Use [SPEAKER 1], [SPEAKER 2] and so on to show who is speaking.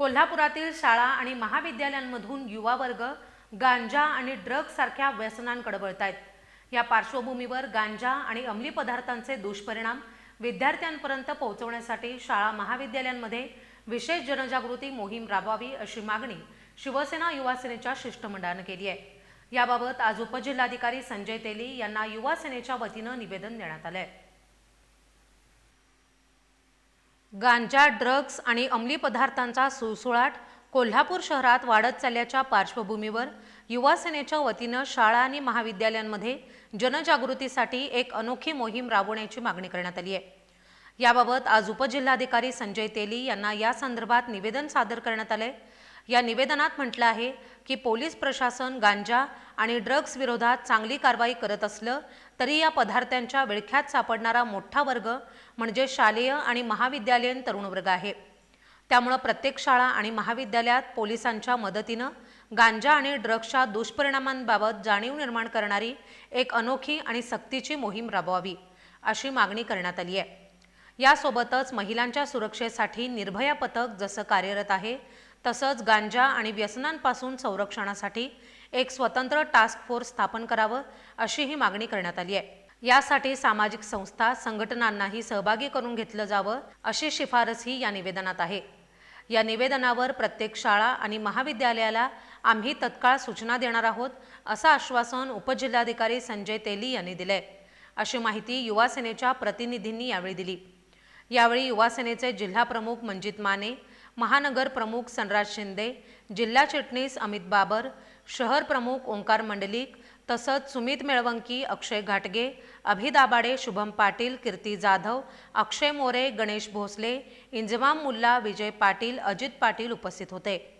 [SPEAKER 1] कोल्हापुरातील शाळा आणि महाविद्यालयांमधून युवा वर्ग गांजा आणि ड्रग्ज सारख्या व्यसनांकडे वळत आहेत या पार्श्वभूमीवर गांजा आणि अंमली पदार्थांचे दुष्परिणाम विद्यार्थ्यांपर्यंत पोहोचवण्यासाठी शाळा महाविद्यालयांमध्ये विशेष जनजागृती मोहीम राबवावी अशी मागणी शिवसेना युवा सेनेच्या शिष्टमंडळानं केली आहे. याबाबत आज उपजिल्हाधिकारी संजय तेली यांना युवा सेनेच्या वतीनं निवेदन देण्यात आलं आहे गांजा ड्रग्ज आणि अंमली पदार्थांचा सुळसुळाट कोल्हापूर शहरात वाढत चालल्याच्या पार्श्वभूमीवर युवा सेनेच्या वतीनं शाळा आणि महाविद्यालयांमध्ये जनजागृतीसाठी एक अनोखी मोहीम राबवण्याची मागणी करण्यात आली आहे. याबाबत आज उपजिल्हाधिकारी संजय तेली यांना या संदर्भात निवेदन सादर करण्यात आले. या निवेदनात म्हटलं आहे की पोलीस प्रशासन गांजा आणि ड्रग्ज विरोधात चांगली कारवाई करत असलं तरी या पदार्थांच्या विळख्यात सापडणारा मोठा वर्ग म्हणजे शालेय आणि महाविद्यालयीन तरुण वर्ग आहे. त्यामुळं प्रत्येक शाळा आणि महाविद्यालयात पोलिसांच्या मदतीनं गांजा आणि ड्रग्सच्या दुष्परिणामांबाबत जाणीव निर्माण करणारी एक अनोखी आणि सक्तीची मोहीम राबवावी अशी मागणी करण्यात आली आहे. यासोबतच महिलांच्या सुरक्षेसाठी निर्भया पथक जसं कार्यरत आहे तसंच गांजा आणि व्यसनांपासून संरक्षणासाठी एक स्वतंत्र टास्क फोर्स स्थापन करावं अशीही मागणी करण्यात आली आहे. यासाठी सामाजिक संस्था संघटनांनाही सहभागी करून घेतलं जावं अशी शिफारसही या निवेदनात आहे. या निवेदनावर प्रत्येक शाळा आणि महाविद्यालयाला आम्ही तत्काळ सूचना देणार आहोत असं आश्वासन उपजिल्हाधिकारी संजय तेली यांनी दिलंय. अशी माहिती युवासेनेच्या प्रतिनिधींनी यावेळी दिली. यावेळी युवासेनेचे जिल्हाप्रमुख जिल्हा प्रमुख मंजित माने महानगर प्रमुख सनराज शिंदे जिल्हा चिटणीस अमित बाबर शहर प्रमुख ओंकार मंडलिक तसंच सुमित मेळवंकी अक्षय घाटगे अभिदाबाडे शुभम पाटील कीर्ती जाधव अक्षय मोरे गणेश भोसले इंजमाम मुल्ला विजय पाटील अजित पाटील उपस्थित होते.